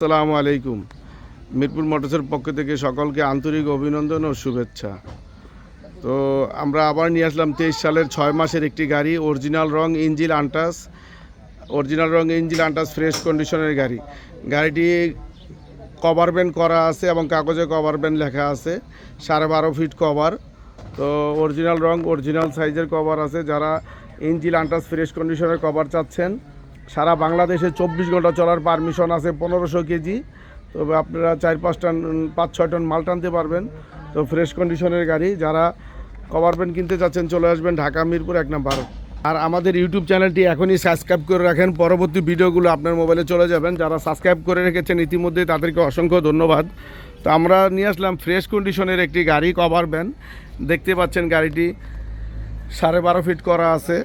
আসসালামু আলাইকুম। মিরপুর মোটরসের পক্ষ থেকে সকলকে আন্তরিক অভিনন্দন ও শুভেচ্ছা। তো আমরা আবার নিয়ে আসলাম তেইশ সালের ছয় মাসের একটি গাড়ি, অরিজিনাল রং ইঞ্জিল আন্টাস, অরিজিনাল রং ইঞ্জিল আন্টাস ফ্রেশ কন্ডিশনের গাড়ি। গাড়িটি কভার ব্যান্ড করা আছে এবং কাগজে কভার ব্যান্ড লেখা আছে, সাড়ে বারো ফিট কভার। তো অরিজিনাল রং, অরিজিনাল সাইজের কভার আছে। যারা ইঞ্জিল আন্টাস ফ্রেশ কন্ডিশনের কভার চাচ্ছেন সারা বাংলাদেশে চব্বিশ ঘণ্টা চলার পারমিশন আছে পনেরোশো কেজি। তবে আপনারা চার, পাঁচ টন, পাঁচ, ছয় টন মাল টানতে পারবেন। তো ফ্রেশ কন্ডিশনের গাড়ি, যারা কভার ব্যান্ড কিনতে চাচ্ছেন চলে আসবেন ঢাকা, মিরপুর, এক নম্বর। আর আমাদের ইউটিউব চ্যানেলটি এখনই সাবস্ক্রাইব করে রাখেন। পরবর্তী ভিডিওগুলো আপনার মোবাইলে চলে যাবেন। যারা সাবস্ক্রাইব করে রেখেছেন ইতিমধ্যে, তাদেরকে অসংখ্য ধন্যবাদ। তো আমরা নিয়ে আসলাম ফ্রেশ কন্ডিশনের একটি গাড়ি, কভার ভ্যান দেখতে পাচ্ছেন গাড়িটি সাড়ে বারো ফিট করা আছে।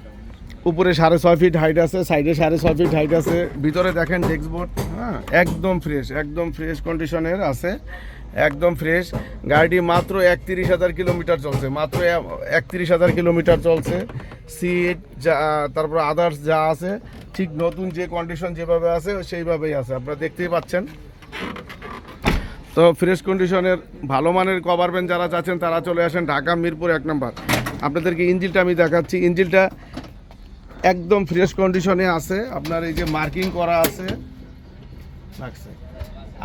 উপরে সাড়ে ছয় ফিট হাইট আছে সাইডে সাড়ে ছয় ফিট হাইট আছে। ভিতরে দেখেন ডেস্কবোর্ড হ্যাঁ একদম ফ্রেশ একদম ফ্রেশ কন্ডিশনের আছে, একদম ফ্রেশ গাড়িটি মাত্র একত্রিশ হাজার কিলোমিটার চলছে, মাত্র একত্রিশ হাজার কিলোমিটার চলছে। সিট যা, তারপর আদার্স যা আছে, ঠিক নতুন যে কন্ডিশন যেভাবে আছে, সেইভাবেই আছে, আপনারা দেখতেই পাচ্ছেন। তো ফ্রেশ কন্ডিশনের ভালো মানের কভার ব্যান্ড যারা চাচ্ছেন, তারা চলে আসেন ঢাকা মিরপুর এক নম্বর আপনাদেরকে ইঞ্জিলটা আমি দেখাচ্ছি। ইঞ্জিলটা একদম ফ্রেশ কন্ডিশনে আছে। আপনার এই যে মার্কিং করা আছে।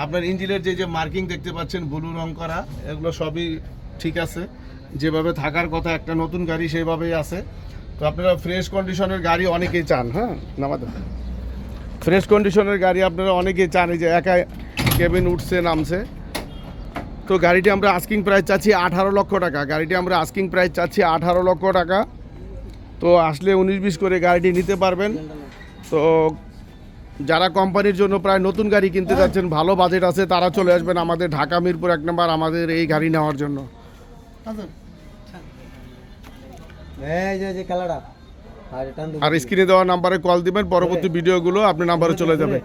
আপনার ইঞ্জিনের যে যে মার্কিং দেখতে পাচ্ছেন ব্লু রং করা, এগুলো সবই ঠিক আছে। যেভাবে থাকার কথা একটা নতুন গাড়ি সেভাবেই আছে। তো আপনারা ফ্রেশ কন্ডিশনের গাড়ি অনেকেই চান হ্যাঁ? নামাতে। ফ্রেশ কন্ডিশনের গাড়ি আপনারা অনেকেই চান, এই যে একা কেবিন উঠছে, নামছে। তো গাড়িটি আমরা আস্কিং প্রাইস চাচ্ছি আঠারো লক্ষ টাকা। গাড়িটি আমরা আস্কিং প্রাইস চাচ্ছি আঠারো লক্ষ টাকা। তো আসলে উনিশ বিশ করে গাড়িটি নিতে পারবেন। তো যারা কোম্পানির জন্য প্রায় নতুন গাড়ি কিনতে যাচ্ছেন ভালো বাজেট আছে তারা চলে আসবেন আমাদের ঢাকা মিরপুর এক নম্বর আমাদের এই গাড়ি নেওয়ার জন্য। আর স্ক্রিনে দেওয়া নাম্বারে কল দিবেন পরবর্তী ভিডিওগুলো আপনার নাম্বারে চলে যাবে।